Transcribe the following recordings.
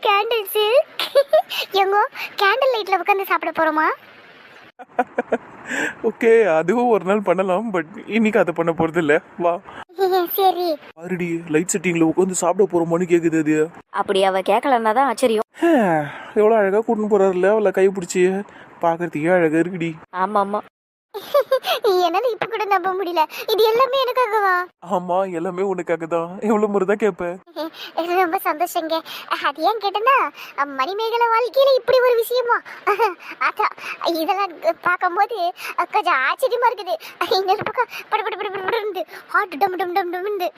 Candles எங்கோ candle லைட்ல உட்காந்து சாப்பிட போறோமா? ஓகே அதுவும் ஒரு நாள் பண்ணலாம் பட் இன்னைக்கு அதை பண்ண போறது இல்ல. வா. சரி. ஆல்ரெடி லைட் செட்டிங்ல உட்காந்து சாப்பிட போறோமான்னு கேக்குது அது. அப்படி அவ கேட்கலன்னா தான் ஆச்சரியம். எவ்வளோ அழகா கூட்டின்னு போறாருல்ல அவளை கை பிடிச்சி. பார்க்கறதுக்கே அழகா இருக்குடி. ஆமா ஆமா என்னால இப்ப கூட நம்ப முடியல. இது எல்லாமே எனக்காகவா? ஆமா எல்லாமே உனக்காக தான் எவ்வளவு முறை தான் கேட்பேன் ரொம்ப சந்தோஷங்க. அது ஏன் கேட்டேன்னா மணிமேகலை வாழ்க்கையில இப்படி ஒரு விஷயமா? அதான் இதெல்லாம் பார்க்கும்போது கொஞ்சம் ஆச்சரியமா இருக்குது. இன்னொரு பக்கம் படு படு படு படு ஹார்ட் டம் டம் டம் டம்னு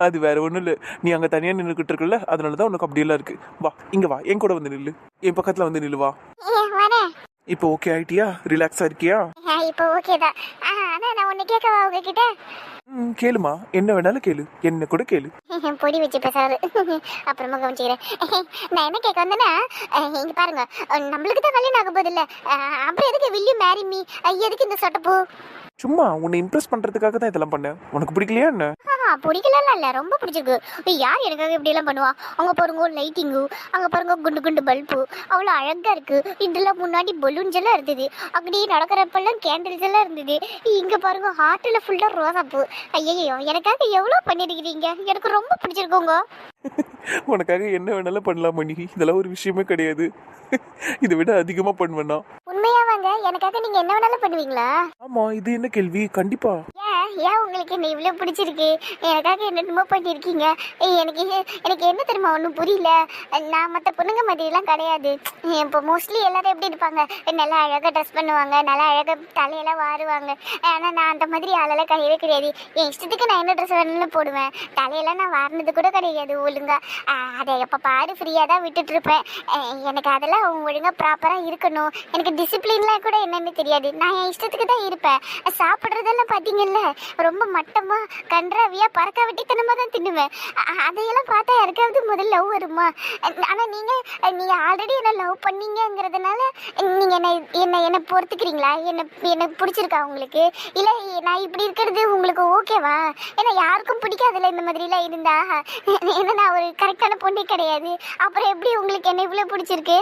அது வேற ஒண்ணும் இல்ல. நீ அங்க தனியா நின்றுக்கிட்டு இருக்கல அதனாலதான் உனக்கு அப்படியெல்லாம் இருக்கு. வா இங்க வா. என் கூட வந்து நில்லு. என் பக்கத்துல வந்து நில்லு வா. இப்போ ஓகே ஆயிட்டியா? ரிலாக்ஸா இருக்கியா? இப்போ ஓகே தான். ஆனா நான் ஒன்னு கேட்கவா உங்ககிட்ட? ம் கேளுமா. என்ன வேணாலும் கேளு. என்ன கூட கேளு. பொடி வச்சு பேசாரு அப்புறமா கவனிச்சுக்கிறேன். நான் என்ன கேட்க வந்தேன்னா இங்க பாருங்க. நம்மளுக்கு தான் கல்யாணம் ஆக போகுது இல்ல? அப்புறம் எதுக்கு வில்லியூ மேரி மீ எதுக்கு இந்த சொட்டப்பூ சும்மா உன்னை இம்ப்ரெஸ் பண்றதுக்காக தான் இதெல்லாம் பண்ணேன். உனக்கு பிடிக்கலையா என்ன? பிடிக்கலாம் இல்ல. ரொம்ப பிடிச்சிருக்கு. யார் எனக்காக இப்படி எல்லாம் பண்ணுவா? அங்க பாருங்க லைட்டிங்கு அங்க பாருங்க குண்டு குண்டு பல்பு அவ்வளவு அழகா இருக்கு. இதெல்லாம் முன்னாடி பலூன்ஸ் எல்லாம் இருந்தது. அப்படியே நடக்கிறப்பெல்லாம் கேண்டில்ஸ் எல்லாம் இருந்தது. இங்கே பாருங்க ஹார்ட்டில் ஃபுல்லாக ரோசா பூ. ஐயோ எனக்காக எவ்வளோ பண்ணிருக்கிறீங்க? எனக்கு ரொம்ப பிடிச்சிருக்குங்க. உனக்காக என்ன வேணாலும் பண்ணலாம் மணி. இதெல்லாம் ஒரு விஷயமே கிடையாது. இதை விட அதிகமா பண்ணுவேன்னா வாங்க. எனக்காக நீங்க என்ன வேணாலும் பண்ணுவீங்களா? ஆமா இது என்ன கேள்வி? கண்டிப்பா. ஏன் ஏன் உங்களுக்கு என்ன இவ்வளோ பிடிச்சிருக்கு? எனக்காக என்னென்னமோ பண்ணியிருக்கீங்க ஏய், எனக்கு எனக்கு என்ன தெரியுமா ஒன்றும் புரியல. நான் மற்ற பொண்ணுங்க மாதிரிலாம் கிடையாது. இப்போ மோஸ்ட்லி எல்லாரும் எப்படி இருப்பாங்க? நல்லா அழகாக ட்ரெஸ் பண்ணுவாங்க நல்லா அழகாக தலையெல்லாம் வாருவாங்க. ஆனால் நான் அந்த மாதிரி ஆளெல்லாம் கிடையவே கிடையாது. என் இஷ்டத்துக்கு நான் என்ன ட்ரெஸ் வேணும்னு போடுவேன். தலையெல்லாம் நான் வாரினது கூட கிடையாது ஒழுங்கா. அதை எப்போ பாரு ஃப்ரீயாக தான் விட்டுட்டு இருப்பேன். எனக்கு அதெல்லாம் ஒழுங்காக ப்ராப்பராக இருக்கணும். எனக்கு டிசிப்ளின்லாம் கூட என்னன்னு தெரியாது. நான் என் இஷ்டத்துக்கு தான் இருப்பேன். சாப்பிட்றதெல்லாம் பார்த்தீங்கல்ல ரொம்ப மட்டமா கன்றாவியா பறக்க வெட்டித்தனமா தான் தின்னுவேன். அதையெல்லாம் பார்த்தா யாருக்காவது முதல் லவ் வருமா? ஆனால் நீங்கள் நீங்கள் ஆல்ரெடி என்ன லவ் பண்ணீங்கங்கிறதுனால நீங்கள் என்ன என்ன என்ன பொறுத்துக்கிறீங்களா? என்ன எனக்கு பிடிச்சிருக்கா உங்களுக்கு? இல்லை நான் இப்படி இருக்கிறது உங்களுக்கு ஓகேவா ஏன்னா யாருக்கும் பிடிக்காதுல்ல இந்த மாதிரிலாம் இருந்தா. ஏன்னா நான் ஒரு கரெக்டான பொண்ணே கிடையாது. அப்புறம் எப்படி உங்களுக்கு என்ன இவ்வளோ பிடிச்சிருக்கு?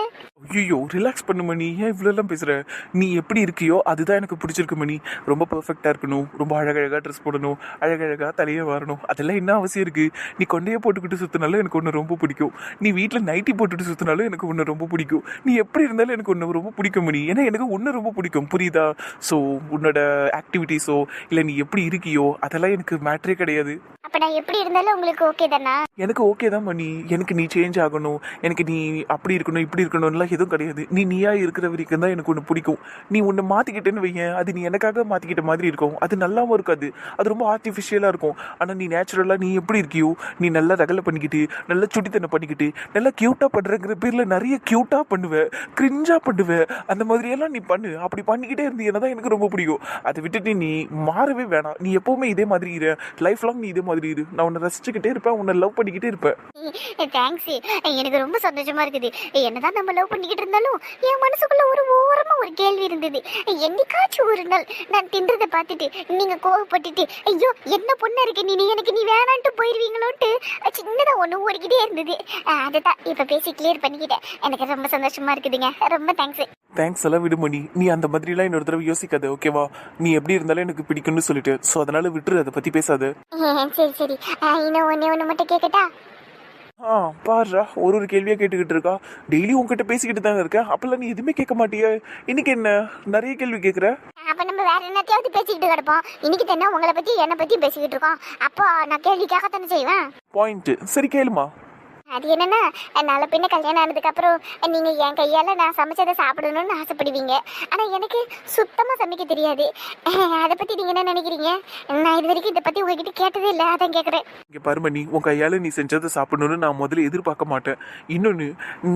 ஐயோ ரிலாக்ஸ் பண்ணுமா நீ? ஏன் இவ்வளோலாம் பேசுகிற நீ எப்படி இருக்கியோ அதுதான் எனக்கு பிடிச்சிருக்கு மணி. ரொம்ப பெர்ஃபெக்டா இருக்கணும். ரொம்ப அழகழகா ட்ரெஸ் போடணும். அழகழகா தலையே வரணும். அதெல்லாம் என்ன அவசியம் இருக்கு? நீ கொண்டையே போட்டுக்கிட்டு சுத்தினாலும் எனக்கு ஒன்று ரொம்ப பிடிக்கும். நீ வீட்டில் நைட்டி போட்டுட்டு சுத்தினாலும் எனக்கு ஒன்று ரொம்ப பிடிக்கும். நீ எப்படி இருந்தாலும் எனக்கு ஒன்று ரொம்ப பிடிக்கும் மணி. ஏன்னா எனக்கு ஒன்று ரொம்ப பிடிக்கும். புரியுதா? ஸோ உன்னோட ஆக்டிவிட்டீஸோ இல்லை நீ எப்படி இருக்கியோ அதெல்லாம் எனக்கு மேட்ரே கிடையாது. அப்ப நான் எப்படி இருந்தாலும் உங்களுக்கு ஓகே தானா? எனக்கு ஓகே தான் மணி. எனக்கு நீ சேஞ்ச் ஆகணும். எனக்கு நீ அப்படி இருக்கணும் இப்படி இருக்கணும்லாம் எதுவும் கிடையாது. நீ நீயா இருக்கிற வரைக்கும் தான் எனக்கு ஒன்று பிடிக்கும். நீ ஒன்று மாற்றிக்கிட்டேன்னு வையேன். அது நீ எனக்காக மாற்றிக்கிட்ட மாதிரி இருக்கும். அது நல்லாவும் இருக்காது. அது ரொம்ப ஆர்டிஃபிஷியலாக இருக்கும். ஆனால் நீ நேச்சுரலாக நீ எப்படி இருக்கியோ நீ நல்லா ரகலை பண்ணிக்கிட்டு நல்லா சுட்டித்தனை பண்ணிக்கிட்டு நல்லா க்யூட்டாக பண்ணுறங்கிற பேரில் நிறைய க்யூட்டாக பண்ணுவேன் கிரிஞ்சாக பண்ணுவேன் அந்த மாதிரியெல்லாம் நீ பண்ணு. அப்படி பண்ணிக்கிட்டே இருந்தீங்கன்னா தான் எனக்கு ரொம்ப பிடிக்கும். அதை விட்டுட்டு நீ மாறவே வேணாம். நீ எப்போவுமே இதே மாதிரி இரு. லைஃப் லாங் நீ இதே மாதிரி இரு. நான் உன்னை ரசிச்சுக்கிட்டே இருப்பேன். உன்னை லவ் பண்ணிக்கிட்டே இருப்பேன். தேங்க்ஸ் எனக்கு ரொம்ப சந்தோஷமா இருக்குது. என்னதான் நம்ம லவ் பண்ணிக்கிட்டு இருந்தாலும் என் மனசுக்குள்ள ஒரு ஓரமா ஒரு கேள்வி இருந்தது. என்னைக்காச்சும் ஒரு நாள் நான் தின்றதை பார்த்துட்டு நீங்க கோவப்பட்டுட்டு ஐயோ என்ன பொண்ணா இருக்கு நீ? எனக்கு நீ வேணான்ட்டு போயிருவீங்களோன்ட்டு. சின்னதா ஒண்ணு ஓடிக்கிட்டே இருந்தது. அஹ் அதுதான் இப்ப பேசி கிளியர் பண்ணிக்கிட்டேன். எனக்கு ரொம்ப சந்தோஷமா இருக்குதுங்க. ரொம்ப தேங்க்ஸ் தேங்க்ஸ் எல்லாம் விடுமணி நீ அந்த மாதிரிலாம் இன்னொரு தடவை யோசிக்காத ஓகேவா நீ எப்படி இருந்தாலும் எனக்கு பிடிக்கும்னு சொல்லிட்டு. ஸோ அதனால விட்டுரு அதை பற்றி பேசாத. சரி சரி. இன்னும் ஒன்னே ஒன்று மட்டும் கேட்கட்டா ஆ பாருடா ஒரு ஒரு கேள்வியாக கேட்டுக்கிட்டு இருக்கா. டெய்லி உன்கிட்ட பேசிக்கிட்டு தானே இருக்கேன் அப்பெல்லாம் நீ எதுவுமே கேட்க மாட்டியே. இன்னைக்கு என்ன? நிறைய கேள்வி கேட்குற? அப்ப நம்ம வேற என்னத்தையாவது பேசிக்கிட்டு கிடப்போம். இன்னைக்கு தானே உங்களை பத்தி என்னை பத்தி பேசிக்கிட்டு இருக்கோம். அப்போ நான் கேள்வி கேட்கத்தானே செய்வேன்? பாயிண்ட் சரி கேளுமா. அது என்னன்னா நாளை பின்ன கல்யாணம் ஆனதுக்கு அப்புறம் நீங்க என் கையால நான் சமைச்சதை சாப்பிடணும்னு ஆசைப்படுவீங்க. ஆனா எனக்கு சுத்தமா சமைக்க தெரியாது. அதை பத்தி நீங்க என்ன நினைக்கிறீங்க? நான் இது வரைக்கும் இதை பத்தி உங்ககிட்ட கேட்டதே இல்லை. அதான் கேக்குறேன். இங்கே பாருமணி உன் கையால் நீ செஞ்சதை சாப்பிடணும்னு நான் முதல்ல எதிர்பார்க்க மாட்டேன். இன்னொன்று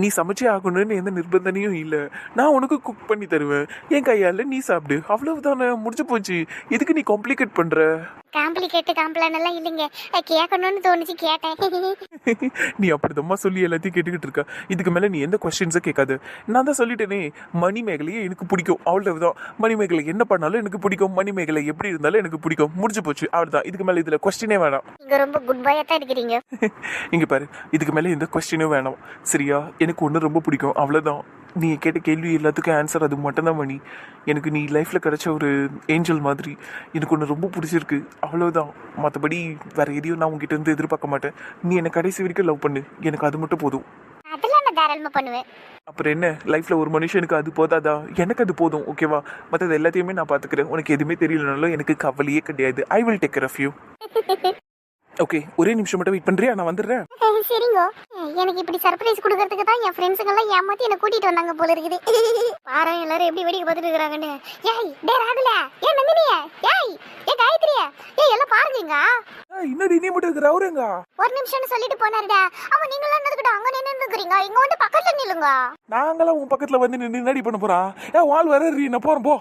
நீ சமைச்சே ஆகணும்னு எந்த நிர்பந்தனையும் இல்லை. நான் உனக்கு குக் பண்ணி தருவேன். என் கையால் நீ சாப்பிடு. அவ்வளவுதானே முடிஞ்சு போச்சு. எதுக்கு நீ காம்ப்ளிகேட் பண்ணுற காம்ப்ளிகேட்டு காம்ப்ளான் எல்லாம் இல்லைங்க. கேட்கணும்னு தோணுச்சு கேட்டேன். நீ அப்படிதம்மா சொல்லி எல்லாத்தையும் கேட்டுக்கிட்டு இருக்கா? இதுக்கு மேலே நீ எந்த கொஸ்டின்ஸை கேட்காது. நான் தான் சொல்லிட்டேனே மணிமேகலையே எனக்கு பிடிக்கும். அவ்வளவுதான். மணிமேகலை என்ன பண்ணாலும் எனக்கு பிடிக்கும். மணிமேகலை எப்படி இருந்தாலும் எனக்கு பிடிக்கும். முடிஞ்சு போச்சு. அவ்வளோதான் இதுக்கு மேலே இதில் கொஸ்டினே வேணாம். ரொம்ப குட் பாயா தான் இருக்கிறீங்க. இங்க பாரு. இதுக்கு மேலே எந்த கொஸ்டினும் வேணாம். சரியா? எனக்கு ஒன்று ரொம்ப பிடிக்கும். அவ்வளோதான் நீ கேட்ட கேள்வி எல்லாத்துக்கும் ஆன்சர் அது மட்டும்தான் மணி. எனக்கு நீ லைஃப்பில் கிடைச்ச ஒரு ஏஞ்சல் மாதிரி. எனக்கு ஒன்று ரொம்ப பிடிச்சிருக்கு. அவ்வளோதான் மற்றபடி வேற எதையும் நான் உங்ககிட்ட இருந்து எதிர்பார்க்க மாட்டேன். நீ என்னை கடைசி வரைக்கும் லவ் பண்ணு. எனக்கு அது மட்டும் போதும். அப்புறம் என்ன? லைஃப்பில் ஒரு மனுஷனுக்கு அது போதாதா? எனக்கு அது போதும் ஓகேவா மற்றது எல்லாத்தையுமே நான் பார்த்துக்கிறேன் உனக்கு எதுவுமே தெரியலனாலும் எனக்கு கவலையே கிடையாது. I will take care of you okay ஒரே நிமிஷம் மட்டும் வெயிட் பண்ணுறியா நான் வந்துடுறேன். சரிங்கோ. எனக்கு இப்படி சர்ப்ரைஸ் கொடுக்கறதுக்கு தான் என் ஃப்ரெண்ட்ஸுங்க எல்லாம் ஏமாத்தி என்ன கூட்டிட்டு வந்தாங்க போல இருக்குது. பாரு எல்லாரும் எப்படி வேடிக்கை பார்த்துட்டு இருக்காங்கன்னு ஏய் டே ராகுல. ஏ நந்தினிய. ஏய் ஏ காயத்ரிய. ஏய் எல்லாம் பாருங்கங்க இன்னடி நீ மட்டும் இருக்கிற அவருங்க ஒரு நிமிஷம்னு சொல்லிட்டு போனாருடா. அவன் நீங்க எல்லாம் என்னதுக்கிட்ட அங்க நின்று இருக்கிறீங்க இங்க வந்து பக்கத்துல நில்லுங்க. நாங்களாம் உன் பக்கத்துல வந்து நின்று நடி பண்ண போறா? ஏ வால் வர நான் போறேன் போ.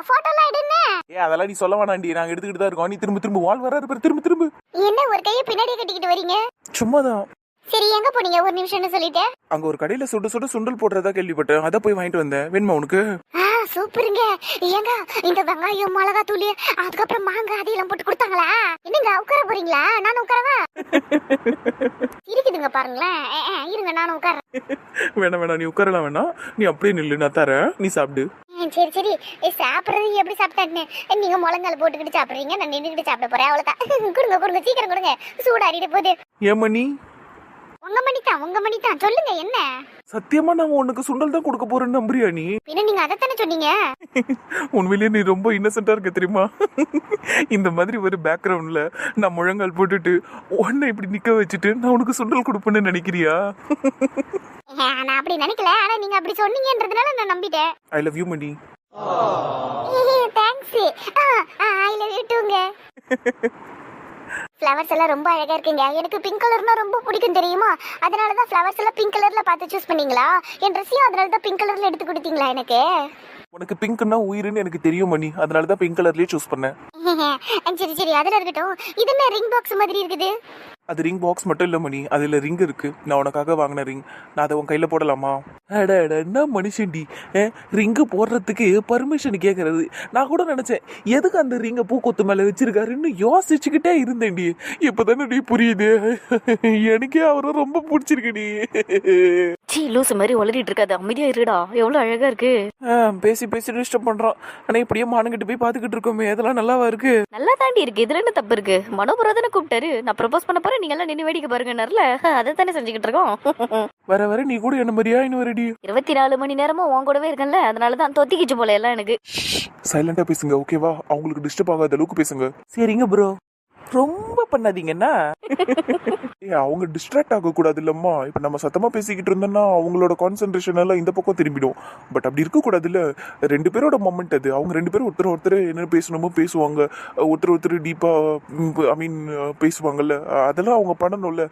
டே ராகுல போட்டோ எல்லாம் எடுன்னு. ஏ அதெல்லாம் நீ சொல்ல வேணாண்டி. நாங்க எடுத்துக்கிட்டு தான் இருக்கோம். நீ திரும்ப திரும்ப வால் வர இருப்பாரு திரும்ப திரும்ப. என்ன ஒரு கையை பின்னாடியே கட்டிக்கிட்டு வரீங்க? சும்மாதான். சரி எங்க போனீங்க? ஒரு நிமிஷம்னு சொல்லிட்டு. அங்க ஒரு கடையில சுட சுட சுண்டல் போடுறதா கேள்விப்பட்டேன். அதை போய் வாங்கிட்டு வந்தேன். வேணுமா உனக்கு? சூப்பருங்க. ஏங்க இந்த வெங்காயம் மிளகா தூள் அதுக்கப்புறம் மாங்காய் அதெல்லாம் போட்டு கொடுத்தாங்களா? என்னங்க உட்கார போறீங்களா? நானும் உட்காரவா? இருக்குதுங்க பாருங்களேன். இருங்க நானும் உட்காரேன் வேணாம் வேணாம். நீ உட்காரலாம் வேணாம். நீ அப்படியே நில்லு நான் தரேன். நீ சாப்பிடு. சரி சரி. ஏ, சாப்பிடுறது எப்படி சாப்பிட்டான்னு நீங்க முழங்கால் போட்டுக்கிட்டு சாப்பிடுறீங்க. நான் நின்றுக்கிட்டு சாப்பிட போறேன். அவ்வளோதான் கொடுங்க கொடுங்க. சீக்கிரம் கொடுங்க. சூடாடிட்டு போகுது. ஏமணி உங்க மணி தான் உங்க மணி தான் சொல்லுங்க என்ன? சத்தியமா நான் உனக்கு சுண்டல் தான் கொடுக்க போறேன்னு நம்புறியா நீ? பின்ன நீங்க அதைத்தானே சொன்னீங்க? உண்மையிலேயே நீ ரொம்ப இன்னசென்ட்டா இருக்க தெரியுமா? இந்த மாதிரி ஒரு பேக்ரவுண்ட்ல நான் முழங்கால் போட்டுட்டு உன்னை இப்படி நிக்க வச்சுட்டு நான் உனக்கு சுண்டல் கொடுப்பேன்னு நினைக்கிறியா? நான் அப்படி நினைக்கல. ஆனா நீங்க அப்படி சொன்னீங்கன்றதுனால நான் நம்பிட்டேன். I love you Mani. Thanks I love you டூங்க flowers எல்லாம் ரொம்ப அழகா இருக்குங்க. எனக்கு பிங்க் கலர்னா ரொம்ப பிடிக்கும் தெரியுமா? அதனால தான் ஃப்ளவர்ஸ் எல்லாம் பிங்க் கலர்ல பார்த்து சூஸ் பண்ணீங்களா? என் ட்ரெஸ்ஸையும் அதனால தான் பிங்க் கலர்ல எடுத்து கொடுத்தீங்களா எனக்கு? உனக்கு பிங்க்னா உயிருன்னு எனக்கு தெரியும் மணி. அதனால தான் பிங்க் கலர்லயே சூஸ் பண்ணேன். சரி சரி. அதில் இருக்கட்டும். இது என்ன ரிங் பாக்ஸ் மாதிரி இருக்குது? அது ரிங் பாக்ஸ் மட்டும் இல்ல மணி. அதுல ரிங் இருக்கு. நான் உனக்காக வாங்கின ரிங். நான் அதை உன் கையில போடலாமா? அட அட என்ன மனுஷன்டி? ரிங்கு போடுறதுக்கு பர்மிஷன் கேட்கறது நான் கூட நினைச்சேன் எதுக்கு அந்த ரிங்கை பூக்கொத்து மேல வச்சிருக்காருன்னு யோசிச்சுக்கிட்டே இருந்தேன்டி. இப்பதானே நீ புரியுது. எனக்கே அவரை ரொம்ப பிடிச்சிருக்குடி. சீ லூசு மாதிரி உளறிட்டு இருக்காது. அமைதியா இருடா. எவ்வளவு அழகா இருக்கு. பேசி பேசி டிஸ்டர்ப் பண்றான். ஆனா இப்படியே மானுங்கிட்டு போய் பாத்துக்கிட்டு இருக்கோமே. அதெல்லாம் நல்லாவா இருக்கு? நல்லா தாண்டி இருக்கு. இதுல என்ன தப்பு இருக்கு? மனோபுரா தானே கூப்பிட்டாரு. நான் ப்ரப்போஸ் பண்ண போறேன் நீங்க எல்லாம் நின்று வேடிக்கை பாருங்கன்னார்ல? அதை தானே செஞ்சுக்கிட்டு இருக்கோம். வர வர நீ கூட என்ன மாதிரியா இன்னும் வரடி இருபத்தி நாலு மணி நேரமும் உன் கூடவே இருக்கேன்ல அதனால தான் தொத்திக்கிச்சு போல எல்லாம் எனக்கு. சைலண்டா பேசுங்க ஓகேவா அவங்களுக்கு டிஸ்டர்ப் ஆகாத அளவுக்கு பேசுங்க. சரிங்க ப்ரோ ரொம்ப பண்ணாதீங்கன்னா ஏ அவங்க டிஸ்ட்ராக்ட் ஆக கூடாது இல்லம்மா இப்ப நம்ம சத்தமா பேசிக்கிட்டு இருந்தோம்னா அவங்களோட கான்சென்ட்ரேஷன் எல்லாம் இந்த பக்கம் திரும்பிடும். பட் அப்படி இருக்க கூடாதுல்ல ரெண்டு பேரோட மொமெண்ட் அது. அவங்க ரெண்டு பேரும் ஒருத்தர் ஒருத்தர் என்ன பேசணுமோ பேசுவாங்க. ஒருத்தர் ஒருத்தர் டீப்பா ஐ மீன் பேசுவாங்கல்ல. அதெல்லாம் அவங்க பண்ணணும்ல.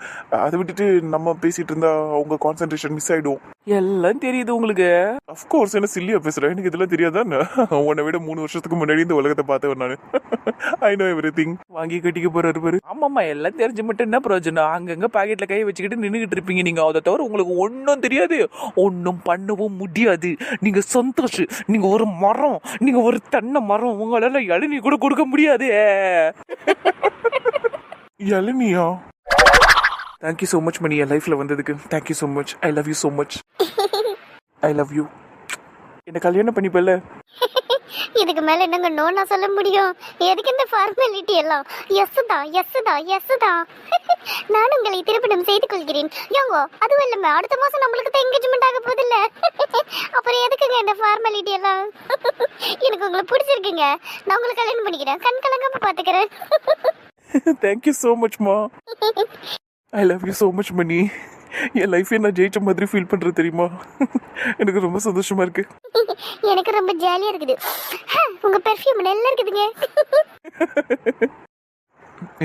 அதை விட்டுட்டு நம்ம பேசிட்டு இருந்தா அவங்க கான்சென்ட்ரேஷன் மிஸ் ஆயிடும். எல்லாம் தெரியுது உங்களுக்கு. அஃப்கோர்ஸ் என்ன சில்லியா பேசுறேன் எனக்கு இதெல்லாம் தெரியாதான் உன்னை விட மூணு வருஷத்துக்கு முன்னாடி இந்த உலகத்தை பார்த்தவன் நான். ஐ நோ எவ்ரி திங் வாங்கி கட்டிக்க போறாரு பாரு. ஆமாம்மா எல்லாம் தெரிஞ்சு மட்டும் என்ன பிரயோஜனம்? அங்கங்க பாக்கெட்ல கை வச்சுக்கிட்டு நின்றுகிட்டு இருப்பீங்க நீங்க. அதை தவிர உங்களுக்கு ஒன்றும் தெரியாது. ஒன்றும் பண்ணவும் முடியாது. நீங்க சந்தோஷ் நீங்க ஒரு மரம் நீங்க ஒரு தென்னை மரம் உங்களால இளநீ கூட கொடுக்க முடியாது. இளநியா thank you so much Mani. என் லைஃப்ல வந்ததுக்கு thank you so much I love you so much I love you என்ன கல்யாணம் பண்ணிப்பல்ல? இதுக்கு மேல என்னங்க நான் சொல்ல முடியும்? எதுக்கு இந்த ஃபார்மாலிட்டி எல்லாம்? எஸ் தான் எஸ் தான் எஸ் தான் நான் உங்களை திருப்பணம் செய்து கொள்கிறேன். யோங்கோ அதுவும் இல்லாம அடுத்த மாசம் நம்மளுக்கு தான் என்கேஜ்மெண்ட் ஆக போகுது இல்ல அப்புறம் எதுக்குங்க இந்த ஃபார்மாலிட்டி எல்லாம்? எனக்கு உங்களை பிடிச்சிருக்குங்க. நான் உங்களை கல்யாணம் பண்ணிக்கிறேன். கண் கலங்காம பாத்துக்கிறேன். Thank you so மச்மா I love you so much Mani என் லைஃபே நான் ஜெயிச்ச மாதிரி ஃபீல் பண்ணுறது தெரியுமா? எனக்கு ரொம்ப சந்தோஷமா இருக்கு. எனக்கு ரொம்ப ஜாலியா இருக்குது. உங்க பெர்ஃப்யூம் நல்லா இருக்குதுங்க.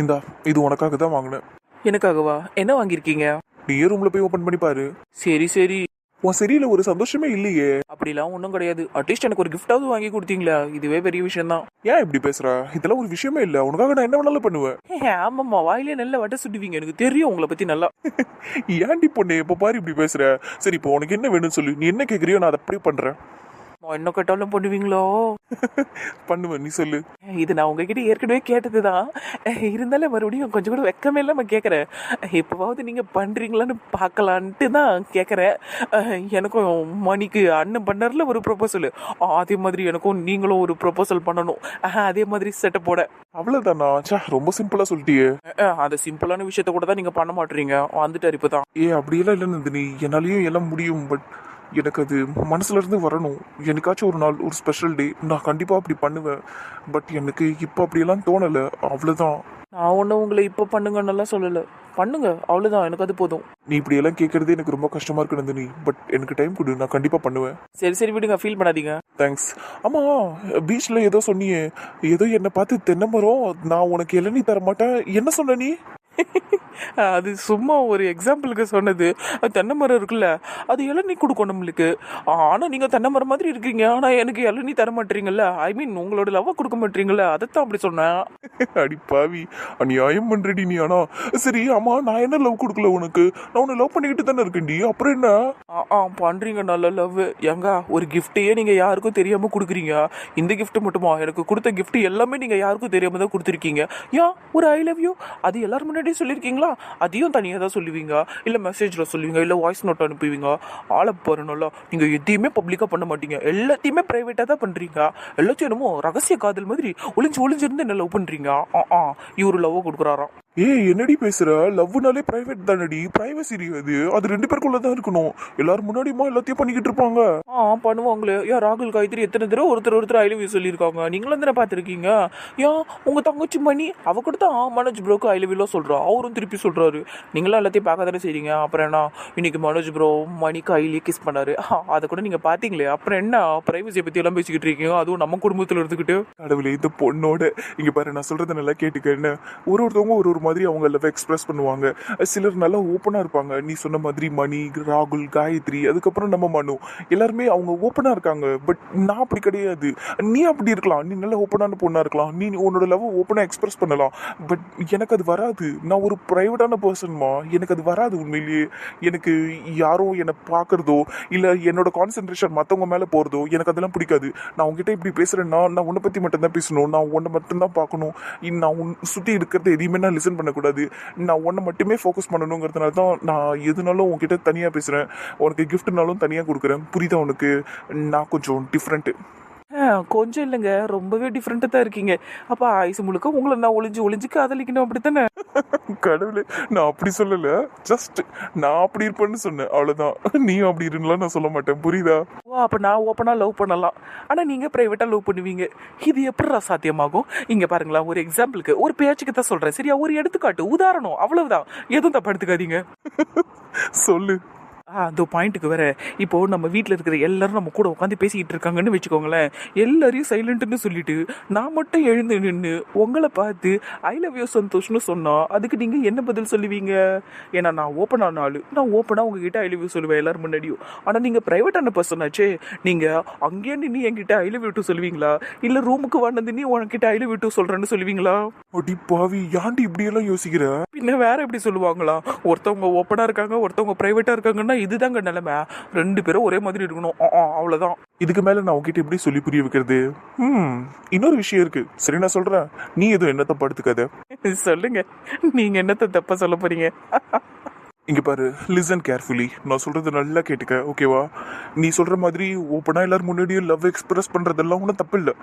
இந்தா இது உனக்காக தான் வாங்கினேன். எனக்காகவா? என்ன வாங்கியிருக்கீங்க? நீ ரூம்ல போய் ஓபன் பண்ணி பாரு. சரி சரி. உன் சரியில்ல ஒரு சந்தோஷமே இல்லையே. அப்படிலாம் ஒன்றும் கிடையாது. அட்லீஸ்ட் எனக்கு ஒரு கிஃப்டாவது வாங்கி கொடுத்தீங்களா. இதுவே பெரிய விஷயம் தான் ஏன் இப்படி பேசுற? இதெல்லாம் ஒரு விஷயமே இல்ல. உனக்காக நான் என்ன வேணாலும் பண்ணுவேன். ஆமாம்மா. வாயிலே நல்ல வட்ட சுட்டுவீங்க. எனக்கு தெரியும் உங்களை பத்தி நல்லா. ஏன்டி பொண்ணு இப்ப பாரு இப்படி பேசுற? சரி இப்போ உனக்கு என்ன வேணும்னு சொல்லு. நீ என்ன கேக்குறியோ நான் அதை அப்படியே பண்றேன். நான் என்ன கேட்டாலும் பண்ணுவீங்களோ? பண்ணுவேன் நீ சொல்லு. இது நான் உங்ககிட்ட ஏற்கனவே கேட்டதுதான். இருந்தாலும் மறுபடியும் கொஞ்சம் கூட வெக்கமே இல்லாம கேட்குறேன் இப்போவாவது நீங்க பண்றீங்களான்னு பார்க்கலான்ட்டு தான் கேட்குறேன் எனக்கும் மணிக்கு அண்ணன் பண்ணார்ல ஒரு ப்ரொபோசல் அதே மாதிரி எனக்கும் நீங்களும் ஒரு ப்ரொபோசல் பண்ணணும். அதே மாதிரி செட்டப்போட அவ்வளவுதானா? சா ரொம்ப சிம்பிளா சொல்லிட்டியே. அந்த சிம்பிளான விஷயத்த கூட தான் நீங்க பண்ண மாட்டீங்க. வந்துட்டார் இப்பதான். ஏ அப்படியெல்லாம் இல்லை நந்தினி. என்னாலயும் எல்லாம் முடியும் பட் எனக்கு அது மனசுல இருந்து வரணும். என்னைக்காச்சும் ஒரு நாள் ஒரு ஸ்பெஷல் டே நான் கண்டிப்பா அப்படி பண்ணுவேன். பட் எனக்கு இப்போ அப்படியெல்லாம் தோணல. அவ்வளவுதான். நான் ஒன்றும் உங்களை இப்போ பண்ணுங்கன்னெல்லாம் சொல்லலை. பண்ணுங்க. அவ்வளோதான் எனக்கு அது போதும். நீ இப்படி எல்லாம் கேட்கறது எனக்கு ரொம்ப கஷ்டமா இருக்கு நந்தினி. பட் எனக்கு டைம் கொடு. நான் கண்டிப்பா பண்ணுவேன். சரி சரி விடுங்க. ஃபீல் பண்ணாதீங்க. தேங்க்ஸ் ஆமா பீச்ல ஏதோ சொன்னியே. ஏதோ என்னை பார்த்து தென்னை மரம். நான் உனக்கு இளநீ தர மாட்டேன் என்ன சொன்ன நீ? அது சும்மா ஒரு எக்ஸாம்பிளுக்கு சொன்னது. அது தென்னை மரம் இருக்குல்ல அது இளநீ கொடுக்கும் நம்மளுக்கு ஆனால் நீங்கள் தென்னை மரம் மாதிரி இருக்கீங்க. ஆனால் எனக்கு இளநீ தர மாட்டீங்கல்ல. ஐ மீன் உங்களோட லவ்வை கொடுக்க மாட்டீங்கல்ல. அதைத்தான் அப்படி சொன்னேன். அடி பாவி அநியாயம் பண்றடி நீ ஆனா. சரி ஆமா நான் என்ன லவ் கொடுக்கல உனக்கு? நான் உன்னை லவ் பண்ணிக்கிட்டு தானே இருக்கேன்டி அப்புறம் என்ன? ஆ பண்றீங்க நல்ல லவ் ஏங்க ஒரு கிஃப்டையே நீங்க யாருக்கும் தெரியாம கொடுக்குறீங்க? இந்த gift மட்டுமா? எனக்கு கொடுத்த gift எல்லாமே நீங்க யாருக்கும் தெரியாம தான் கொடுத்துருக்கீங்க. ஏன்? ஒரு ஐ லவ் யூ அது எல்லாரும் முன்னாடியே சொல்லியிருக்கீங்களா? அதையும் தனியாக தான் சொல்லுவீங்க. இல்லை மெசேஜில் சொல்லுவீங்க. இல்லை வாய்ஸ் நோட் அனுப்புவீங்க. ஆளை பாருணும்ல நீங்கள் எதையுமே பப்ளிக்காக பண்ண மாட்டீங்க. எல்லாத்தையுமே ப்ரைவேட்டாக தான் பண்ணுறீங்க எல்லாத்தையும் என்னமோ ரகசிய காதல் மாதிரி ஒளிஞ்சு ஒளிஞ்சிருந்து என்ன லவ் பண்ணுறீங்க ஆ ஆ இவரு லவ் கொடுக்குறாராம். ஏய் என்னடி பேசுற? லவ்னாலே பிரைவேட் தானடி. பிரைவசி அது. அது ரெண்டு பேருக்குள்ள தான் இருக்கணும். எல்லாரும் முன்னாடியுமா எல்லாத்தையும் பண்ணிக்கிட்டு இருப்பாங்க. ஆ பண்ணுவாங்களே. ஏன் ராகுல் காயத்ரி எத்தனை தடவை ஒருத்தர் ஒருத்தர் ஐ லவ் யூ சொல்லியிருக்காங்க. நீங்களும் தானே பார்த்துருக்கீங்க? ஏன் உங்க தங்கச்சி மணி அவ கூட தான் மனோஜ் ப்ரோக்கு ஐ லவ் யூலாம் சொல்றா. அவரும் திருப்பி சொல்கிறாரு நீங்களாம் எல்லாத்தையும் பார்க்க தானே செய்கிறீங்க அப்புறம் என்ன? இன்றைக்கி மனோஜ் ப்ரோ மணி ஐலியே கிஸ் பண்ணாரு. ஆ, அதை கூட நீங்கள் பார்த்தீங்களே? அப்புறம் என்ன? ப்ரைவசியை பற்றி எல்லாம் பேசிக்கிட்டு இருக்கீங்க. அதுவும் நம்ம குடும்பத்தில் இருந்துக்கிட்டு கடவுளே இந்த பொண்ணோட இங்கே பாரு நான் சொல்கிறத நல்லா கேட்டுக்கேன்னு ஒரு ஒருத்தவங்க ஒரு ஒரு மாதிரி அவங்க லவ் எக்ஸ்பிரஸ் பண்ணுவாங்க. சிலர் நல்லா ஓப்பனாக இருப்பாங்க. நீ சொன்ன மாதிரி மணி ராகுல் காயத்ரி அதுக்கப்புறம் நம்ம மனு. எல்லாருமே அவங்க ஓப்பனாக இருக்காங்க. பட் நான் அப்படி கிடையாது. நீ அப்படி இருக்கலாம். நீ நல்லா ஓப்பனான பொண்ணாக இருக்கலாம். நீ உன்னோட லவ் ஓப்பனாக எக்ஸ்பிரஸ் பண்ணலாம். பட் எனக்கு அது வராது. நான் ஒரு ப்ரைவேட்டான பர்சன்மா எனக்கு அது வராது உண்மையிலேயே. எனக்கு யாரும் என்னை பார்க்குறதோ இல்லை என்னோட கான்சென்ட்ரேஷன் மற்றவங்க மேலே போகிறதோ எனக்கு அதெல்லாம் பிடிக்காது. நான் உங்ககிட்ட இப்படி பேசுகிறேன்னா நான் உன்னை பற்றி மட்டும்தான் பேசணும். நான் உன்னை மட்டும்தான் பார்க்கணும். இன் நான் உன் சுற்றி இருக்கிறத எதையுமே நான் லிசன் பண்ணக்கூடாது. நான் உன்னை மட்டுமே ஃபோக்கஸ் பண்ணணுங்கிறதுனால தான் நான் எதுனாலும் உங்ககிட்ட தனியாக பேசுகிறேன் உனக்கு கிஃப்ட்னாலும் தனியாக கொடுக்குறேன். புரியுதா உனக்கு? நான் கொஞ்சம் டிஃப்ரெண்ட்டு கொஞ்சம் இல்லைங்க. ரொம்பவே டிஃப்ரெண்ட்டாக தான் இருக்கீங்க. அப்போ ஆயுசு முழுக்க உங்களை நான் ஒளிஞ்சு ஒளிஞ்சு காதலிக்கணும் அப்படித்தானே? கடவுளே நான் அப்படி சொல்லல. ஜஸ்ட் நான் அப்படி இருப்பேன்னு சொன்னேன். அவ்வளவுதான். நீயும் அப்படி இருந்தலாம் நான் சொல்ல மாட்டேன். புரியுதா? ஓ அப்ப நான் ஓப்பனா லவ் பண்ணலாம். ஆனா நீங்க பிரைவேட்டா லவ் பண்ணுவீங்க. இது எப்படி சாத்தியமாகும் இங்க பாருங்களா ஒரு எக்ஸாம்பிளுக்கு ஒரு பேச்சுக்கு தான் சொல்றேன். சரியா? ஒரு எடுத்துக்காட்டு உதாரணம். அவ்வளவுதான். எதுவும் தப்பா எடுத்துக்காதீங்க. சொல்லு. அந்த பாயிண்ட்டுக்கு வேற. இப்போ நம்ம வீட்டில் இருக்கிற எல்லாரும் நம்ம கூட உட்காந்து பேசிக்கிட்டு இருக்காங்கன்னு வச்சுக்கோங்களேன். எல்லாரையும் சைலண்ட்னு சொல்லிட்டு நான் மட்டும் எழுந்து நின்று உங்களை பார்த்து ஐ லவ் யூ சந்தோஷ்னு சொன்னா அதுக்கு நீங்க என்ன பதில் சொல்லுவீங்க? ஏன்னா நான் ஓப்பனான ஆளு. நான் ஓப்பனாக உங்ககிட்ட ஐ லவ் யூ சொல்லுவேன் எல்லாரும் முன்னாடியும். ஆனால் நீங்கள் ப்ரைவேட்டான பர்சன் ஆச்சே. நீங்கள் அங்கேயே நின்று என்கிட்ட ஐ லவ் யூ டூ சொல்லுவீங்களா? இல்லை ரூமுக்கு வந்து நீ உனக்கிட்ட ஐ லவ் யூ டூ சொல்கிறேன்னு சொல்லுவீங்களா? அடி பாவி யாண்டி இப்படியெல்லாம் யோசிக்கிற? பின்ன வேற எப்படி சொல்லுவாங்களா ஒருத்தவங்க ஓப்பனாக இருக்காங்க ஒருத்தவங்க ப்ரைவேட்டாக இருக்காங்கன்னா இதுதாங்க நிலைமை. ரெண்டு பேரும் ஒரே மாதிரி இருக்கணும். அவ்வளவுதான். இதுக்கு மேல நான் உங்ககிட்ட எப்படி சொல்லி புரிய வைக்கிறது? ம் இன்னொரு விஷயம் இருக்கு. சரி நான் சொல்றேன். நீ எதுவும் என்னத்தை படுத்துக்காத? சொல்லுங்க. நீங்க என்னத்தை தப்பா சொல்ல போறீங்க? இங்க பாரு லிசன் கேர்ஃபுல்லி நான் சொல்றது நல்லா கேட்டுக்க ஓகேவா நீ சொல்ற மாதிரி ஓப்பனா எல்லாரும் முன்னாடியும் லவ் எக்ஸ்பிரஸ் பண்றதெல்லாம் ஒன்றும் தப்பு இல்லை.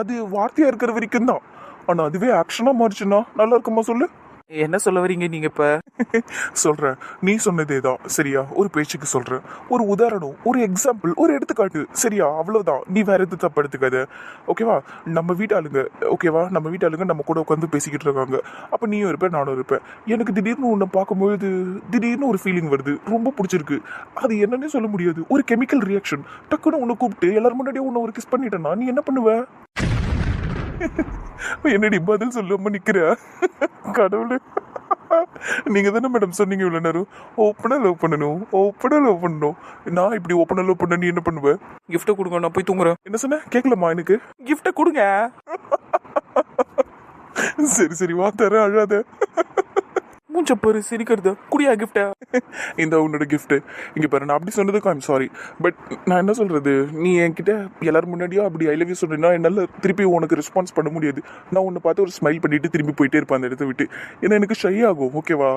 அது வார்த்தையா இருக்கிற வரைக்கும் தான் ஆனா அதுவே ஆக்ஷனா மாறிச்சுன்னா நல்லா இருக்குமா சொல்லு? என்ன சொல்ல வரீங்க நீங்க இப்ப? சொல்றேன். நீ சொன்னதே தான். சரியா? ஒரு பேச்சுக்கு சொல்றேன். ஒரு உதாரணம் ஒரு எக்ஸாம்பிள் ஒரு எடுத்துக்காட்டு. சரியா? அவ்வளவுதான். நீ வேற எது தப்பு எடுத்துக்காத. ஓகேவா நம்ம வீட்டாளுங்க ஓகேவா நம்ம வீட்டாளுங்க நம்ம கூட உட்காந்து பேசிக்கிட்டு இருக்காங்க. அப்ப நீயும் இருப்ப நானும் இருப்பேன். எனக்கு திடீர்னு உன்னை பார்க்கும்போது திடீர்னு ஒரு ஃபீலிங் வருது. ரொம்ப பிடிச்சிருக்கு. அது என்னன்னே சொல்ல முடியாது. ஒரு கெமிக்கல் ரியாக்ஷன் டக்குன்னு உன்னை கூப்பிட்டு எல்லாரும் முன்னாடியே உன்னை ஒரு கிஸ் பண்ணிட்டேன்னா நீ என்ன பண்ணுவ? என்னடி பதில் சொல்லாம நிக்கிற? கடவுளே. நீங்க தானே மேடம் சொன்னீங்க இவ்வளவு நேரம். ஓப்பனா லவ் பண்ணணும். ஓப்பனா லவ் பண்ணணும். நான் இப்படி ஓப்பனா லவ் பண்ண நீ என்ன பண்ணுவ? கிஃப்ட்டை கொடுங்க நான் போய் தூங்குறேன். என்ன சொன்ன? கேட்கலமா எனக்கு? கிஃப்ட்டை கொடுங்க. சரி சரி வா தர அழாத. மூஞ்ச பாரு சிரிக்கிறது. குடியா கிஃப்டா இந்த உன்னோட கிஃப்ட்டு இங்கே பாரு நான் அப்படி சொன்னதுக்கு ஐம் சாரி பட் நான் என்ன சொல்கிறது நீ என்கிட்ட எல்லாரும் முன்னாடியோ அப்படி ஐ லவ் யூ சொல்றேன்னா என்னால் திருப்பி உனக்கு ரெஸ்பான்ஸ் பண்ண முடியாது. நான் உன்னை பார்த்து ஒரு ஸ்மைல் பண்ணிட்டு திரும்பி போயிட்டே இருப்பேன் அந்த இடத்த விட்டு. ஏன்னா எனக்கு ஷை ஆகும் ஓகேவா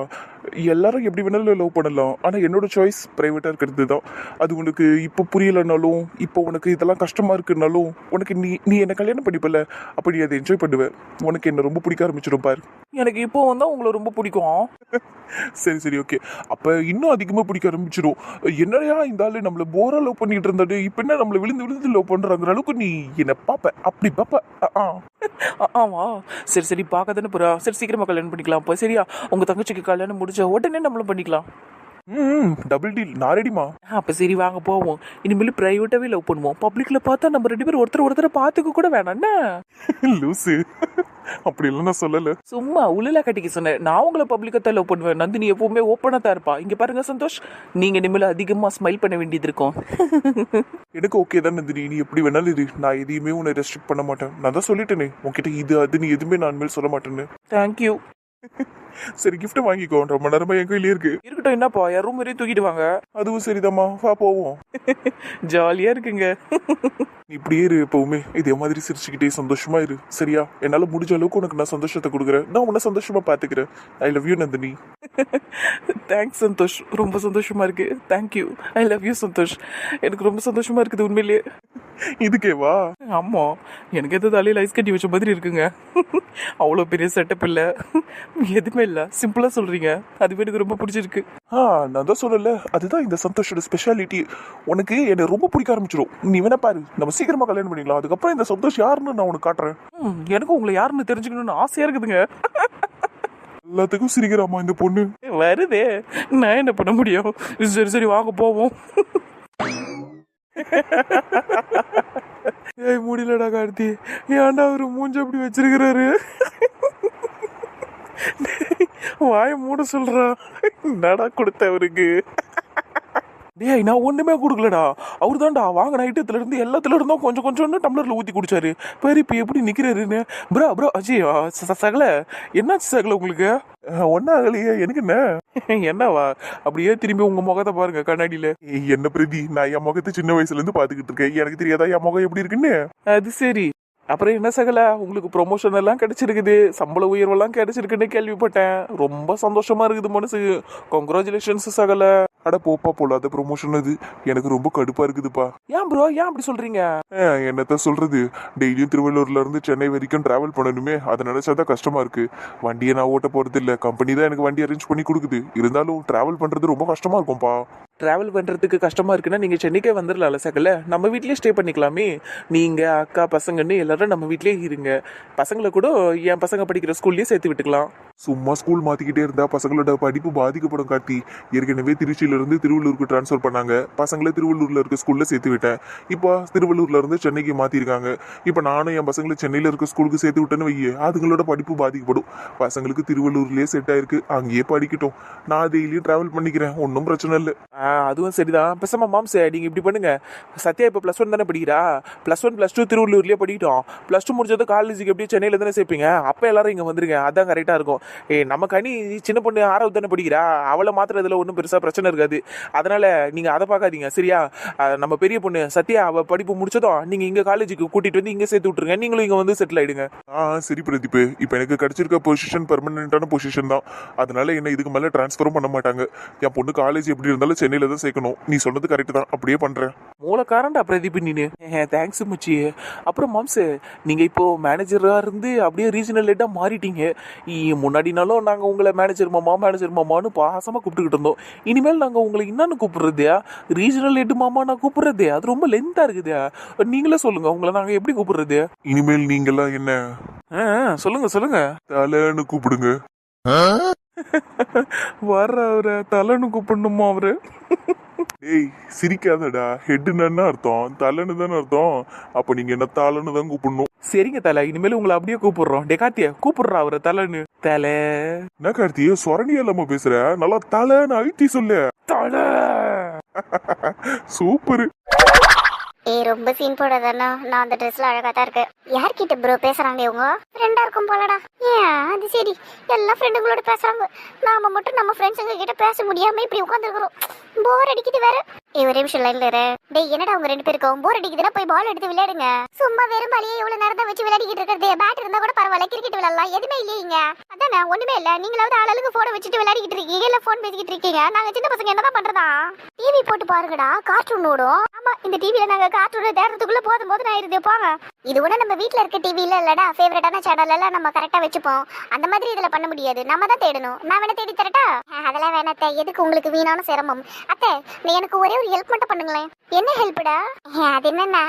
எல்லாரும் எப்படி வேணாலும் லவ் பண்ணலாம். ஆனால் என்னோட சாய்ஸ் ப்ரைவேட்டாக இருக்கிறது தான். அது உனக்கு இப்போ புரியலைனாலும் இப்போ உனக்கு இதெல்லாம் கஷ்டமாக இருக்குனாலும் உனக்கு நீ நீ என்ன கல்யாணம் பண்ணிப்பல அப்படி அதை என்ஜாய் பண்ணுவேன் உனக்கு என்ன ரொம்ப பிடிக்க ஆரம்பிச்சிடும் பாரு. எனக்கு இப்போ வந்து உங்களை ரொம்ப பிடிக்கும். சரி சரி ஓகே அப்ப இன்னும் அதிகமா பிடிக்க ஆரம்பிச்சிடும் என்னடையா இந்த ஆளு நம்மள போரா லவ் பண்ணிட்டு இருந்தாரு. இப்ப என்ன நம்மள விழுந்து விழுந்து லவ் பண்ணுறாங்கிற அளவுக்கு நீ என்ன பாப்ப. அப்படி பாப்ப. ஆ. ஆமா. சரி சரி பார்க்க தானே போறா. சரி சீக்கிரமா கல்யாணம் பண்ணிக்கலாம். அப்போ சரியா உங்க தங்கச்சிக்கு கல்யாணம் முடிச்ச உடனே நம்மளும் பண்ணிக்கலாம். ம் டபுள் டீல் நான் ரெடிமா அப்ப சரி வாங்க போவோம். இனிமேல் பிரைவேட்டாவே லவ் பண்ணுவோம். பப்ளிக்ல பார்த்தா நம்ம ரெண்டு பேரும் ஒருத்தர் ஒருத்தரை பார்த்துக்க கூட வேணாம். என்ன? லூசு. அப்படி எல்லாம் நான் சொல்லல. சும்மா உள்ளல கட்டிக்க சொன்னேன். நான் உங்களை பப்ளிக்கா தான் லவ் பண்ணுவேன். நந்தினி எப்பவுமே ஓப்பனா தான் இருப்பா. இங்க பாருங்க சந்தோஷ். நீங்க இனிமேல் அதிகமா ஸ்மைல் பண்ண வேண்டியது இருக்கும். எனக்கு ஓகே தான் நந்தினி. நீ எப்படி வேணாலும் இரு. நான் எதையுமே உன்னை ரெஸ்ட்ரிக்ட் பண்ண மாட்டேன். நான் தான் சொல்லிட்டேனே. உன்கிட்ட இது அது நீ எதுவுமே நான் இனிமேல் சொல்ல மாட்டேன்னு. தேங்க்யூ சரி கிஃப்ட் வாங்கிக்கோ. ரொம்ப நேரமா என் கையிலே இருக்கு. இருக்கட்டும் என்னப்பா? என் ரூம் வரையும் தூக்கிட்டு வாங்க அதுவும் சரிதாம்மா. வா போவோம். ஜாலியா இருக்குங்க. இப்படியே இரு எப்பவுமே. இதே மாதிரி சிரிச்சுக்கிட்டே சந்தோஷமா இரு. சரியா? என்னால முடிஞ்ச அளவுக்கு உனக்கு நான் சந்தோஷத்தை கொடுக்குறேன். நான் உன்னை சந்தோஷமா பாத்துக்கிறேன். I love you Nandini. Thanks Santhosh. ரொம்ப சந்தோஷமா இருக்கு. Thank you I love you Santhosh. எனக்கு ரொம்ப சந்தோஷமா இருக்குது உண்மையிலேயே இதுக்கே வா. ஆமா. எனக்கு எது தலையில ஐஸ் கட்டி வச்ச மாதிரி இருக்குங்க. அவ்வளோ பெரிய செட்டப் இல்லை. எதுவுமே இல்லை. சிம்பிளா சொல்றீங்க. அது எனக்கு ரொம்ப பிடிச்சிருக்கு. ஆ நான் தான் சொல்லல. அதுதான் இந்த சந்தோஷோட ஸ்பெஷாலிட்டி உனக்கு என்னை ரொம்ப பிடிக்க ஆரம்பிச்சிடும் நீ வேணா பாரு. நம்ம சீக்கிரமா கல்யாணம் பண்ணிக்கலாம். அதுக்கப்புறம் இந்த சந்தோஷ் யாருன்னு நான் உனக்கு காட்டுறேன். எனக்கும் உங்களை யாருன்னு தெரிஞ்சுக்கணும்னு ஆசையா இருக்குதுங்க. எல்லாத்துக்கும் சிரிக்கிறாமா இந்த பொண்ணு? வருதே. நான் என்ன பண்ண முடியும்? சரி சரி வாங்க போவோம். ஏய் முடியலடா கார்த்தி. ஏன்டா அவரு மூஞ்ச அப்படி வச்சிருக்கிறாரு? வாய மூட சொல்றா. என்னடா கொடுத்த அவருக்கு? டேய் நான் ஒண்ணுமே கொடுக்கலடா. அவர் தான்டா வாங்கின ஐட்டத்துல இருந்து எல்லாத்துல இருந்தும் கொஞ்சம் கொஞ்சம் டம்ளர்ல ஊத்தி குடிச்சாரு. பாரு இப்ப எப்படி நிக்கிறாருன்னு. ப்ரோ ப்ரோ அஜய் சகல? என்னாச்சு சகல உங்களுக்கு? ஒன்னும் ஆகலையே எனக்கு என்ன? என்னவா? அப்படியே திரும்பி உங்க முகத்தை பாருங்க கண்ணாடியில. என்ன பிரதி? நான் என் முகத்தை சின்ன வயசுல இருந்து பாத்துக்கிட்டு இருக்கேன். எனக்கு தெரியாதா என் முகம் எப்படி இருக்குன்னு? அது சரி. அப்புறம் என்ன சகல உங்களுக்கு ப்ரொமோஷன் எல்லாம் கிடைச்சிருக்குது. சம்பள உயர்வெல்லாம் கிடைச்சிருக்குன்னு கேள்விப்பட்டேன். ரொம்ப சந்தோஷமா இருக்குது மனசுக்கு கங்க்ராச்சுலேஷன்ஸ் சகல. அட போப்பா போலாத ப்ரொமோஷன் அது. எனக்கு ரொம்ப கடுப்பா இருக்குதுப்பா. ஏன் ப்ரோ ஏன் அப்படி சொல்றீங்க? என்னத்த சொல்றது? டெய்லியும் திருவள்ளூர்ல இருந்து சென்னை வரைக்கும் டிராவல் பண்ணணுமே. அதை நினைச்சாதான் கஷ்டமா இருக்கு. வண்டியை நான் ஓட்ட போறது இல்ல கம்பெனி தான் எனக்கு வண்டி அரேஞ்ச் பண்ணி கொடுக்குது. இருந்தாலும் டிராவல் பண்றது ரொம்ப கஷ்டமா இருக்கும்ப்பா ட்ராவல் பண்ணுறதுக்கு கஷ்டமாக இருக்குன்னா நீங்கள் சென்னைக்கே வந்துடலாம்ல சகல. நம்ம வீட்லேயே ஸ்டே பண்ணிக்கலாமே. நீங்கள் அக்கா பசங்கன்னு எல்லாரும் நம்ம வீட்லேயே இருங்க. பசங்களை கூட என் பசங்க படிக்கிற ஸ்கூல்லேயே சேர்த்து விட்டுக்கலாம். சும்மா ஸ்கூல் மாத்திக்கிட்டே இருந்தா பசங்களோட படிப்பு பாதிக்கப்படும் கார்த்தி. ஏற்கனவே திருச்சியில இருந்து திருவள்ளூருக்கு டிரான்ஸ்ஃபர் பண்ணாங்க. பசங்களை திருவள்ளூர்ல இருக்க ஸ்கூல்ல சேர்த்து விட்டேன். இப்போ திருவள்ளூர்ல இருந்து சென்னைக்கு மாத்திருக்காங்க. இப்போ நானும் என் பசங்களை சென்னையில இருக்க ஸ்கூலுக்கு சேர்த்து விட்டேன்னு வையே அதுங்களோட படிப்பு பாதிக்கப்படும். பசங்களுக்கு திருவள்ளூர்லயே செட் ஆயிருக்கு. அங்கேயே படிக்கட்டும். நான் டெய்லியும் டிராவல் பண்ணிக்கிறேன். ஒன்றும் பிரச்சனை இல்லை. ஆ, அதுவும் சரிதான். பெசமா மாம் சார் நீங்க இப்படி பண்ணுங்க. சத்யா இப்போ ப்ளஸ் ஒன் தானே படிக்கிறா? ப்ளஸ் ஒன் ப்ளஸ் டூ திருவள்ளூர்லயே படிக்கட்டும். ப்ளஸ் டூ முடிஞ்சதும் காலேஜுக்கு எப்படியும் சென்னையில தானே சேர்ப்பீங்க. அப்போ எல்லாரும் இங்க வந்துருங்க. அதான் கரெக்டா இருக்கும். ஏ நம்ம கனி சின்ன பொண்ணு ஆறாவது தானே படிக்கிறா? அவளை மாத்துறதுல ஒன்றும் பெருசாக பிரச்சனை இருக்காது. அதனால் நீங்கள் அதை பார்க்காதீங்க சரியா? நம்ம பெரிய பொண்ணு சத்யா அவள் படிப்பு முடிச்சதும் நீங்கள் இங்கே காலேஜுக்கு கூட்டிகிட்டு வந்து இங்கே சேர்த்து விட்ருங்க நீங்களும் இங்கே வந்து செட்டில் ஆகிடுங்க ஆ சரி பிரதீப். இப்போ எனக்கு கிடச்சிருக்க பொசிஷன் பெர்மனண்டான பொசிஷன் தான். அதனால என்ன இதுக்கு மேலே ட்ரான்ஸ்ஃபரும் பண்ண மாட்டாங்க. என் பொண்ணு காலேஜ் எப்படி இருந்தாலும் சென்னையில் தான் சேர்க்கணும். நீ சொன்னது கரெக்டு தான். அப்படியே பண்ணுறேன் மூலக்காரன்டா பிரதீப் நீனு. தேங்க்ஸ் மச்சி. அப்புறம் மாம்ஸ் நீங்க இப்போ மேனேஜரா இருந்து அப்படியே ரீஜனல் ஹெட்டா மாறிட்டீங்க. முன்னாடினாலும் நாங்க உங்களை மேனேஜர் மாமா மேனேஜர் மாமான்னு பாசமா கூப்பிட்டுக்கிட்டு இருந்தோம். இனிமேல் நாங்க உங்களை என்னன்னு கூப்பிடுறது ரீஜனல் ஹெட் மாமா நான் கூப்பிடுறது அது ரொம்ப லென்த்தா இருக்குது நீங்களே சொல்லுங்க உங்களை நாங்க எப்படி கூப்பிடுறது? இனிமேல் நீங்கெல்லாம் என்ன? சொல்லுங்க சொல்லுங்க. தலைன்னு கூப்பிடுங்க. வர்ற அவரை தலைன்னு கூப்பிடணுமா அவரு? டேய் சிரிக்காதடா. ஹெட்டுன்னு என்ன அர்த்தம். தலைன்னு தானே அர்த்தம். அப்ப நீங்க என்ன தாளன்னு தான் கூப்பிடணும்? சரிங்க தலை. இனிமேல் உங்களை அப்படியே கூப்பிடுறோம். டே கார்த்திய கூப்பிடுறா அவரை தலைன்னு தலை. என்ன கார்த்தியே சொரணியா இல்லாம பேசுற? நல்லா தலைன்னு அழுத்தி சொல்லு. தலை. சூப்பர். ஏய் ரொம்ப சீன் போடாதானா நான் அந்த ட்ரெஸ்ல அழகா தான் இருக்கு யார்கிட்ட ப்ரோ பேசுறாங்க இவங்க? ஃப்ரெண்டா இருக்கும் போலடா. ஏன்? அது சரி. எல்லா ஃப்ரெண்டுங்களோட பேசுறாங்க. நாம மட்டும் நம்ம ஃப்ரெண்ட்ஸுங்க கிட்ட பேச முடியாம இப்படி உட்காந்துருக்குறோம் போர் அடிக்குது வேற. ஒரு ஒரே நிமிஷம் லைன்ல இரு. டேய் என்னடா உங்க ரெண்டு பேருக்கும்? போர் அடிக்குதுன்னா போய் பால் எடுத்து விளையாடுங்க. சும்மா வெறும் பாலியே இவ்வளவு நேரம் தான் வச்சு விளையாடிக்கிட்டு இருக்கிறது. பேட் இருந்தா கூட பரவாயில்ல கிரிக்கெட் விளையாடலாம். எதுவுமே இல்லீங்க. அதானே ஒண்ணுமே இல்ல. நீங்களாவது ஆளுக்கு போனை வச்சுட்டு விளையாடிக்கிட்டு இருக்கீங்க. இல்ல போன் பேசிக்கிட்டு இருக்கீங்க. நாங்க சின்ன பசங்க என்னதான் பண்றதா? டிவி போட்டு பாருங்கடா. கார்ட்டூன் ஓடும். ஆமா இந்த டிவில நாங்க கார்ட்டூன் தேடுறதுக்குள்ள போதும் போது நான் இருந்து போங்க. இது கூட நம்ம வீட்ல இருக்க டிவில இல்லடா. ஃபேவரட்டான சேனல் எல்லாம் நம்ம கரெக்டா வச்சுப்போம். அந்த மாதிரி இதுல பண்ண முடியாது. நம்ம தான் தேடணும். நான் வேணா தேடி தரட்டா? அதெல்லாம் வேணாத்த எதுக்கு உங்களுக்கு வீணான சிரமம்? அத்தை நீ எனக்கு ஒரே ஒரு ஹெல்ப் மட்டும் பண்ணுங்களேன். என்ன ஹெல்ப்டா அது என்னன்னா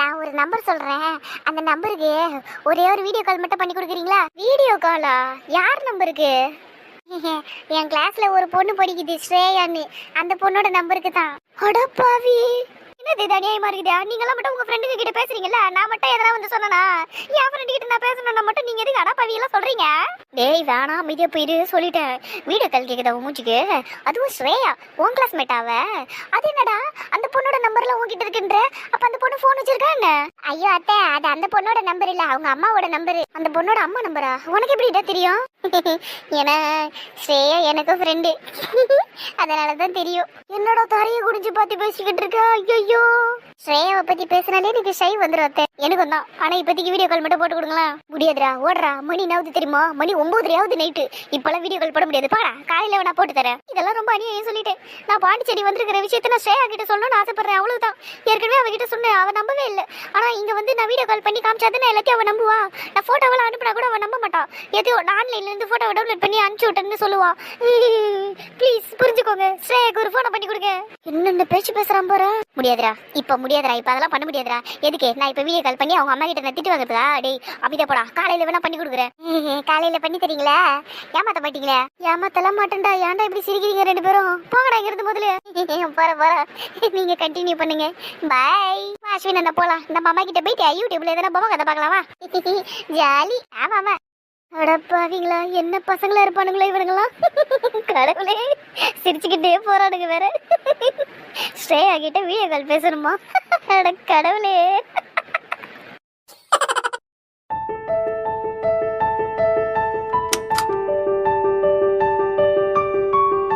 நான் ஒரு நம்பர் சொல்றேன். அந்த நம்பருக்கு ஒரே ஒரு வீடியோ கால் மட்டும் பண்ணி கொடுக்குறீங்களா? வீடியோ காலா யார் நம்பருக்கு என் கிளாஸ்ல ஒரு பொண்ணு படிக்குது ஸ்ரேயான்னு. அந்த பொண்ணோட நம்பருக்கு தான். அடப்பாவி. என்னது இது அநியாயமா இருக்குதா? நீங்களாம் மட்டும் உங்க ஃப்ரெண்டுங்க கிட்ட பேசுறீங்கல்ல? நான் மட்டும் எதனா வந்து சொன்னனா? என் ஃப்ரெண்டு கிட்ட நான் பேசணும்னா மட்டும் நீங்க எதுக்கு அடா எல்லாம் சொல்றீங்க? டேய் வேணாம் அமைதியா போயிரு சொல்லிட்டேன். வீடியோ கால் கேக்குதா உன் மூச்சுக்கு அதுவும் ஸ்ரேயா உன் கிளாஸ்மேட் அவ அது என்னடா? அந்த பொண்ணோட நம்பர்ல உன்கிட்ட இருக்குன்ற? அப்ப அந்த பொண்ணு போன் வச்சிருக்கா என்ன? ஐயோ அத்தை அது அந்த பொண்ணோட நம்பர் இல்ல. அவங்க அம்மாவோட நம்பர் அந்த பொண்ணோட அம்மா நம்பரா உனக்கு எப்படிடா தெரியும்? ஏன்னா ஸ்ரேயா எனக்கு ஃப்ரெண்டு அதனால தான் தெரியும். என்னடா தரையை குடிஞ்சு பார்த்து பேசிக்கிட்டு இருக்க? ஐயோ ஸ்ரேயாவை பத்தி பேசினாலே எனக்கு ஷை வந்துடும் அத்தை. எனக்கும் தான் ஆனா இப்போதைக்கு வீடியோ கால் மட்டும் போட்டு கொடுங்களேன். முடியாதுடா ஓடுறா. மணி நாவது தெரியுமா? மணி ஒன்பதுரையாவது நைட்டு இப்பெல்லாம் வீடியோ கால் போட முடியாது. பாடா காலையில நான் போட்டு தரேன். இதெல்லாம் ரொம்ப அநியாயம் சொல்லிட்டேன் நான் பாண்டிச்சேரி வந்திருக்கிற விஷயத்த நான் ஸ்ரேயா கிட்ட சொல்லணும்னு ஆசைப்படுறேன். அவ்வளவுதான். ஏற்கனவே அவகிட்ட சொன்னேன். அவ நம்பவே இல்லை. ஆனா இங்க வந்து நான் வீடியோ கால் பண்ணி காமிச்சாதான் எல்லாத்தையும் அவ நம்புவா. நான் போட்டோவெல்லாம் அனுப்பினா கூட அவ நம்ப மாட்டான் எதையோ நான் இந்த ஃபோட்டோ டவுன்லோட் பண்ணி அனுப்பிச்சு விட்டேன்னு சொல்லுவா. ப்ளீஸ் புரிஞ்சுக்கோங்க. ஸ்ரேயாக்கு ஒரு போனை பண்ணி கொடுங்க. என்ன இந்த பேச்சு பேசுறான் போற முடியாதுடா. இப்போ முடியாதுடா. இப்ப அதெல்லாம் பண்ண முடியாதுடா. எதுக்கு? நான் இப்போ வீடியோ கால் பண்ணி அவங்க அம்மா கிட்ட நான் திட்டு வாங்குறதா டேய் அப்படியே போடா. காலையில வேணா பண்ணி கொடுக்குறேன். காலையில பண்ணி தரீங்களா? ஏமாத்த மாட்டீங்களா? ஏமாத்தலாம் மாட்டேன்டா. ஏன்டா இப்படி சிரிக்கிறீங்க ரெண்டு பேரும்? போங்கடா இங்க முதல்ல. போற போற. நீங்க கண்டினியூ பண்ணுங்க. பை அஸ்வின் என்ன போலாம். நம்ம அம்மா கிட்ட போயிட்டு யூடியூப்ல எதனா பொம்மை கதை பார்க்கலாமா? ஜாலி. ஆமாமா அடப்பாவீங்களா என்ன பசங்களா இருப்பானுங்களா இவருங்களா கடவுளே சிரிச்சுக்கிட்டே போறானுங்க வேற. ஸ்ரேயா கிட்ட வீடியோ கால் பேசணுமா? அட கடவுளே.